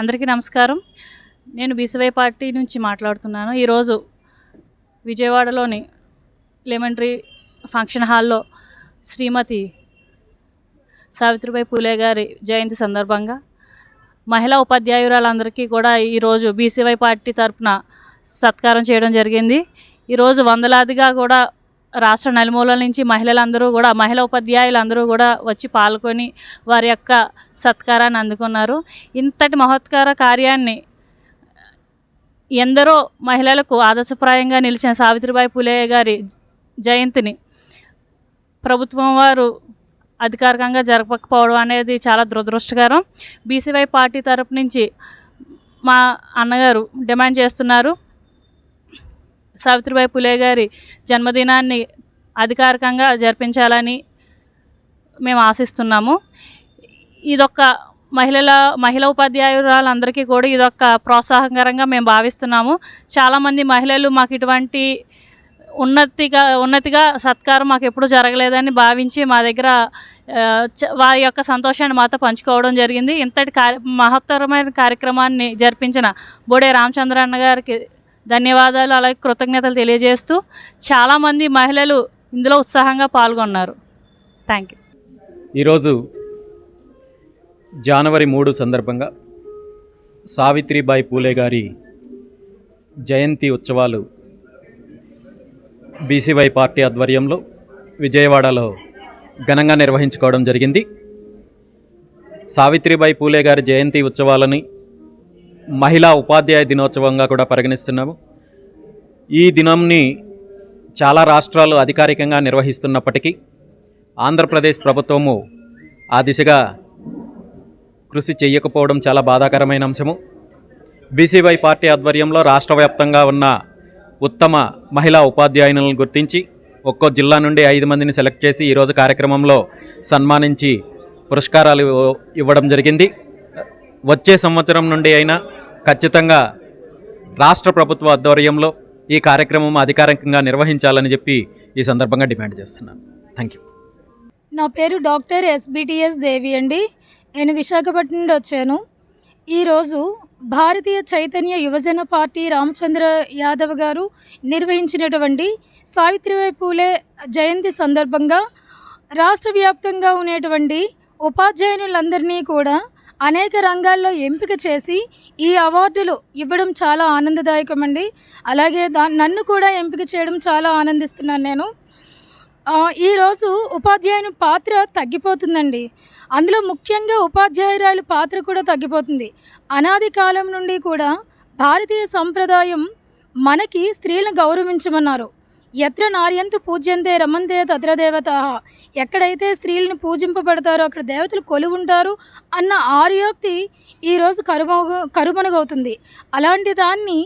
అందరికీ నమస్కారం. నేను బీసీవై పార్టీ నుంచి మాట్లాడుతున్నాను. ఈరోజు విజయవాడలోని లెమన్ ట్రీ ఫంక్షన్ హాల్లో శ్రీమతి సావిత్రిబాయి పూలే గారి జయంతి సందర్భంగా మహిళా ఉపాధ్యాయురాలందరికీ కూడా ఈరోజు బీసీవై పార్టీ తరపున సత్కారం చేయడం జరిగింది. ఈరోజు వందలాదిగా కూడా రాష్ట్ర నలుమూలల నుంచి మహిళలందరూ కూడా మహిళా ఉపాధ్యాయులందరూ కూడా వచ్చి పాల్గొని వారి యొక్క సత్కారాన్ని అందుకున్నారు. ఇంతటి మహత్కార కార్యాన్ని ఎందరో మహిళలకు ఆదర్శప్రాయంగా నిలిచిన సావిత్రిబాయి పులే గారి జయంతిని ప్రభుత్వం వారు అధికారికంగా జరపకపోవడం అనేది చాలా దురదృష్టకరం. బీసీవై పార్టీ తరపు నుంచి మా అన్నగారు డిమాండ్ చేస్తున్నారు. సావిత్రిబాయి పులే గారి జన్మదినాన్ని అధికారికంగా జరిపించాలని మేము ఆశిస్తున్నాము. ఇదొక మహిళల మహిళా ఉపాధ్యాయురాలందరికీ కూడా ఇదొక ప్రోత్సాహకరంగా మేము భావిస్తున్నాము. చాలామంది మహిళలు మాకు ఇటువంటి ఉన్నతిగా ఉన్నతిగా సత్కారం మాకు ఎప్పుడు జరగలేదని భావించి మా దగ్గర వారి యొక్క సంతోషాన్ని మాతో పంచుకోవడం జరిగింది. ఇంతటి కార్య మహత్తరమైన కార్యక్రమాన్ని జరిపించిన బోడే రామచంద్ర అన్న గారికి ధన్యవాదాలు అలాగే కృతజ్ఞతలు తెలియజేస్తూ చాలామంది మహిళలు ఇందులో ఉత్సాహంగా పాల్గొన్నారు. థ్యాంక్ యూ ఈరోజు జనవరి మూడు సందర్భంగా సావిత్రిబాయి పూలే గారి జయంతి ఉత్సవాలు బీసీవై పార్టీ ఆధ్వర్యంలో విజయవాడలో ఘనంగా నిర్వహించుకోవడం జరిగింది. సావిత్రిబాయి పూలే గారి జయంతి ఉత్సవాలని మహిళా ఉపాధ్యాయ దినోత్సవంగా కూడా పరిగణిస్తున్నాము. ఈ దినంని చాలా రాష్ట్రాలు అధికారికంగా నిర్వహిస్తున్నప్పటికీ ఆంధ్రప్రదేశ్ ప్రభుత్వము ఆ దిశగా కృషి చేయకపోవడం చాలా బాధాకరమైన అంశము. బీసీవై పార్టీ ఆధ్వర్యంలో రాష్ట్ర వ్యాప్తంగా ఉన్న ఉత్తమ మహిళా ఉపాధ్యాయులను గుర్తించి ఒక్కో జిల్లా నుండి ఐదు మందిని సెలెక్ట్ చేసి ఈరోజు కార్యక్రమంలో సన్మానించి పురస్కారాలు ఇవ్వడం జరిగింది. వచ్చే సంవత్సరం నుండి అయినా ఖచ్చితంగా రాష్ట్ర ప్రభుత్వ ఆధ్వర్యంలో ఈ కార్యక్రమం అధికారికంగా నిర్వహించాలని చెప్పి ఈ సందర్భంగా డిమాండ్ చేస్తున్నాను. థ్యాంక్ యూ నా పేరు డాక్టర్ ఎస్బిటిఎస్ దేవి అండి. నేను విశాఖపట్నం నుండి వచ్చాను. ఈరోజు భారతీయ చైతన్య యువజన పార్టీ రామచంద్ర యాదవ్ గారు నిర్వహించినటువంటి సావిత్రిబాయి పూలే జయంతి సందర్భంగా రాష్ట్ర వ్యాప్తంగా ఉండేటువంటి ఉపాధ్యాయులందరినీ కూడా అనేక రంగాల్లో ఎంపిక చేసి ఈ అవార్డులు ఇవ్వడం చాలా ఆనందదాయకం అండి అలాగే దా నన్ను కూడా ఎంపిక చేయడం చాలా ఆనందిస్తున్నాను నేను. ఈరోజు ఉపాధ్యాయుని పాత్ర తగ్గిపోతుందండి. అందులో ముఖ్యంగా ఉపాధ్యాయురాలు పాత్ర కూడా తగ్గిపోతుంది. అనాది కాలం నుండి కూడా భారతీయ సంప్రదాయం మనకి స్త్రీలను గౌరవించమన్నారు. ఎత్ర నార్యంతు పూజ్యంతే రమంతే తత్ర దేవత ఎక్కడైతే స్త్రీలను పూజింపబడతారో అక్కడ దేవతలు కొలువుంటారు అన్న ఆర్యోక్తి ఈరోజు కరుమ కరుమనుగవుతుంది. అలాంటి దాన్ని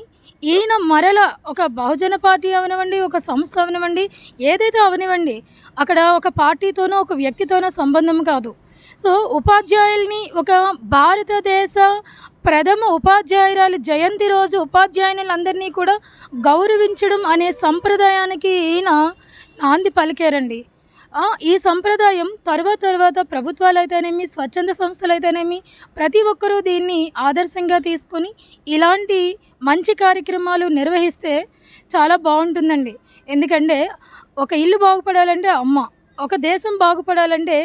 ఈయన మరల ఒక బహుజన పార్టీ అవనివ్వండి ఒక సంస్థ అవనివ్వండి ఏదైతే అవనివ్వండి అక్కడ ఒక పార్టీతోనో ఒక వ్యక్తితోనో సంబంధం కాదు. సో ఉపాధ్యాయుల్ని ఒక భారతదేశ ప్రథమ ఉపాధ్యాయురాలు జయంతి రోజు ఉపాధ్యాయులందరినీ కూడా గౌరవించడం అనే సంప్రదాయానికి ఈయన నాంది పలికారండి. ఈ సంప్రదాయం తర్వాత తర్వాత ప్రభుత్వాలు అయితేనేమి స్వచ్ఛంద సంస్థలు అయితేనేమి ప్రతి ఒక్కరూ దీన్ని ఆదర్శంగా తీసుకొని ఇలాంటి మంచి కార్యక్రమాలు నిర్వహిస్తే చాలా బాగుంటుందండి. ఎందుకంటే ఒక ఇల్లు బాగుపడాలంటే అమ్మ ఒక దేశం బాగుపడాలంటే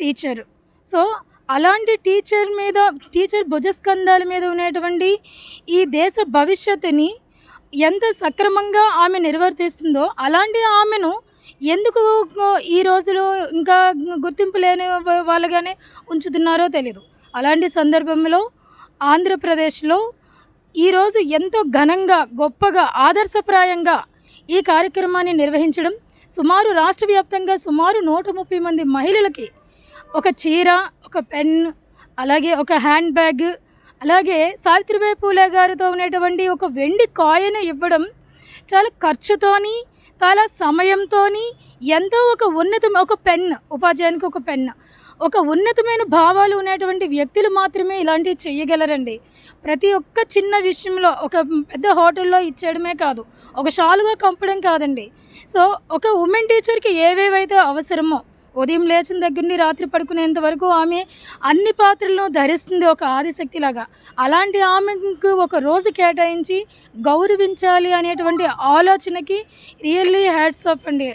టీచర్. సో అలాంటి టీచర్ మీద టీచర్ భుజస్కంధాల మీద ఉన్నటువంటి ఈ దేశ భవిష్యత్తుని ఎంత సక్రమంగా ఆమె నిర్వర్తిస్తుందో అలాంటి ఆమెను ఎందుకు ఈ రోజులు ఇంకా గుర్తింపు లేని వాళ్ళగానే ఉంచుతున్నారో తెలియదు అలాంటి సందర్భంలో ఆంధ్రప్రదేశ్లో ఈరోజు ఎంతో ఘనంగా గొప్పగా ఆదర్శప్రాయంగా ఈ కార్యక్రమాన్ని నిర్వహించడం సుమారు రాష్ట్ర వ్యాప్తంగా సుమారు నూట ముప్పై మంది మహిళలకి ఒక చీర ఒక పెన్ అలాగే ఒక హ్యాండ్ బ్యాగ్ అలాగే సావిత్రిబాయి పూలే గారితో ఉన్నటువంటి ఒక వెండి కాయిన్ ఇవ్వడం చాలా ఖర్చుతోని చాలా సమయంతోని ఎంతో ఒక ఉన్నత ఒక పెన్ ఉపాధ్యాయునికి ఒక పెన్ ఒక ఉన్నతమైన భావాలు ఉన్నటువంటి వ్యక్తులు మాత్రమే ఇలాంటివి చేయగలరండి. ప్రతి ఒక్క చిన్న విషయంలో ఒక పెద్ద హోటల్లో ఇచ్చేయడమే కాదు ఒక షాలుగా కంపడం కాదండి. సో ఒక ఉమెన్ టీచర్కి ఏవేవైతే అవసరమో ఉదయం లేచిన దగ్గర నుండి రాత్రి పడుకునేంత వరకు ఆమె అన్ని పాత్రలను ధరిస్తుంది ఒక ఆదిశక్తిలాగా. అలాంటి ఆమెకు ఒక రోజు కేటాయించి గౌరవించాలి అనేటువంటి ఆలోచనకి రియల్లీ హ్యాట్స్ ఆఫ్ అండి.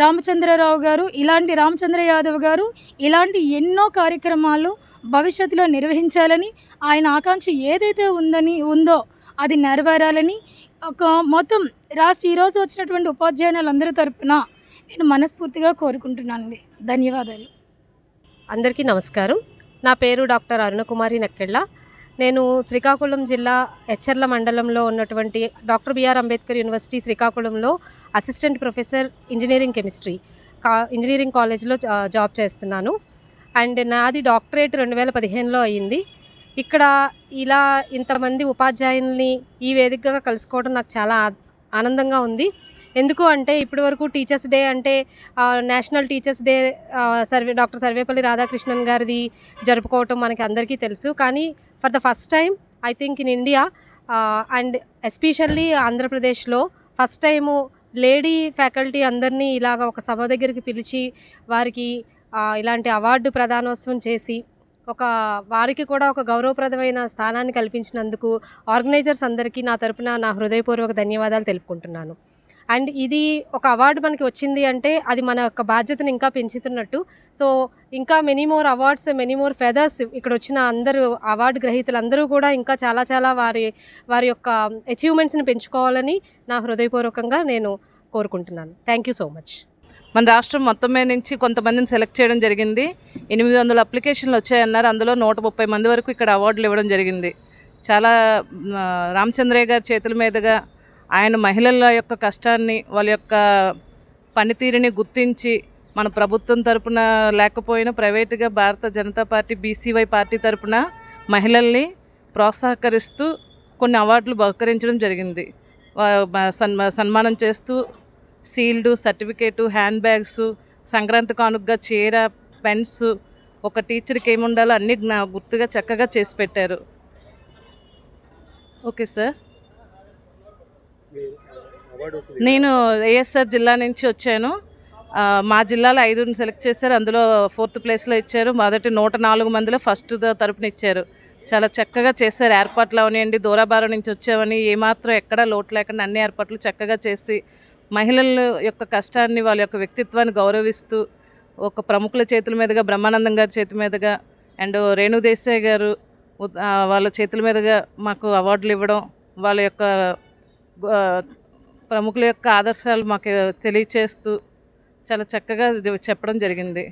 రామచంద్రరావు గారు ఇలాంటి రామచంద్ర యాదవ్ గారు ఇలాంటి ఎన్నో కార్యక్రమాలు భవిష్యత్తులో నిర్వహించాలని ఆయన ఆకాంక్ష ఏదైతే ఉందని ఉందో అది నెరవేరాలని ఒక మొత్తం రాష్ట్ర ఈరోజు వచ్చినటువంటి ఉపాధ్యాయులందరి తరపున నేను మనస్ఫూర్తిగా కోరుకుంటున్నానండి. ధన్యవాదాలు. అందరికీ నమస్కారం. నా పేరు డాక్టర్ అరుణకుమారి నక్కెళ్ళ. నేను శ్రీకాకుళం జిల్లా హెచ్చర్ల మండలంలో ఉన్నటువంటి డాక్టర్ బిఆర్ అంబేద్కర్ యూనివర్సిటీ శ్రీకాకుళంలో అసిస్టెంట్ ప్రొఫెసర్ ఇంజనీరింగ్ కెమిస్ట్రీ కా ఇంజనీరింగ్ కాలేజ్లో జా- జాబ్ చేస్తున్నాను. అండ్ నాది డాక్టరేట్ రెండు వేల పదిహేనులో అయ్యింది ఇక్కడ ఇలా ఇంతమంది ఉపాధ్యాయుల్ని ఈ వేదికగా కలుసుకోవడం నాకు చాలా ఆనందంగా ఉంది. ఎందుకు అంటే ఇప్పటి వరకు టీచర్స్ డే అంటే నేషనల్ టీచర్స్ డే సర్వే డాక్టర్ సర్వేపల్లి రాధాకృష్ణన్ గారిది జరుపుకోవటం మనకి అందరికీ తెలుసు. కానీ for the first time I think in India and especially ఆంధ్రప్రదేశ్లో ఫస్ట్ టైము లేడీ ఫ్యాకల్టీ అందరినీ ఇలాగ ఒక సభ దగ్గరికి పిలిచి వారికి ఇలాంటి అవార్డు ప్రదానోత్సవం చేసి ఒక వారికి కూడా ఒక గౌరవప్రదమైన స్థానాన్ని కల్పించినందుకు ఆర్గనైజర్స్ అందరికీ నా తరపున నా హృదయపూర్వక ధన్యవాదాలు తెలుపుకుంటున్నాను. అండ్ ఇది ఒక అవార్డు మనకి వచ్చింది అంటే అది మన యొక్క బాధ్యతను ఇంకా పెంచుతున్నట్టు. సో ఇంకా many more awards many more feathers ఇక్కడ వచ్చిన అందరూ అవార్డు గ్రహీతలందరూ కూడా ఇంకా చాలా చాలా వారి వారి యొక్క అచీవ్మెంట్స్ని పెంచుకోవాలని నా హృదయపూర్వకంగా నేను కోరుకుంటున్నాను. థ్యాంక్ యూ సో మచ్ మన రాష్ట్రం మొత్తం మీద నుంచి కొంతమందిని సెలెక్ట్ చేయడం జరిగింది. ఎనిమిది వందల అప్లికేషన్లు వచ్చాయన్నారు. అందులో నూట ముప్పై మంది వరకు ఇక్కడ అవార్డులు ఇవ్వడం జరిగింది. చాలా రామచంద్రయ్య గారి చేతుల మీదుగా ఆయన మహిళల యొక్క కష్టాన్ని వాళ్ళ యొక్క పనితీరుని గుర్తించి మన ప్రభుత్వం తరపున లేకపోయినా ప్రైవేటుగా భారత జనతా పార్టీ బీసీవై పార్టీ తరపున మహిళల్ని ప్రోత్సాహకరిస్తూ కొన్ని అవార్డులు బహుకరించడం జరిగింది. సన్మానం చేస్తూ sealed certificate hand bags Sankranti కానుకగా చీర పెన్స్ ఒక టీచర్కి ఏముండాలో అన్నీ గుర్తుగా చక్కగా చేసి పెట్టారు. Okay sir. నేను ఏఎస్ఆర్ జిల్లా నుంచి వచ్చాను. మా జిల్లాలో ఐదుని సెలెక్ట్ చేశారు. అందులో ఫోర్త్ ప్లేస్లో ఇచ్చారు. మొదటి నూట నాలుగు మందిలో ఫస్ట్ తరపున ఇచ్చారు. చాలా చక్కగా చేశారు. ఏర్పాట్లు అవనివ్వండి దూరాభారం నుంచి వచ్చామని ఏమాత్రం ఎక్కడా లోటు లేకుండా అన్ని ఏర్పాట్లు చక్కగా చేసి మహిళల యొక్క కష్టాన్ని వాళ్ళ యొక్క వ్యక్తిత్వాన్ని గౌరవిస్తూ ఒక ప్రముఖుల చేతుల మీదుగా బ్రహ్మానందం గారి చేతి మీదుగా అండ్ రేణు దేశాయ్ గారు వాళ్ళ చేతుల మీదుగా మాకు అవార్డులు ఇవ్వడం వాళ్ళ యొక్క ప్రముఖుల యొక్క ఆదర్శాలు మాకు తెలియచేస్తూ చాలా చక్కగా చెప్పడం జరిగింది.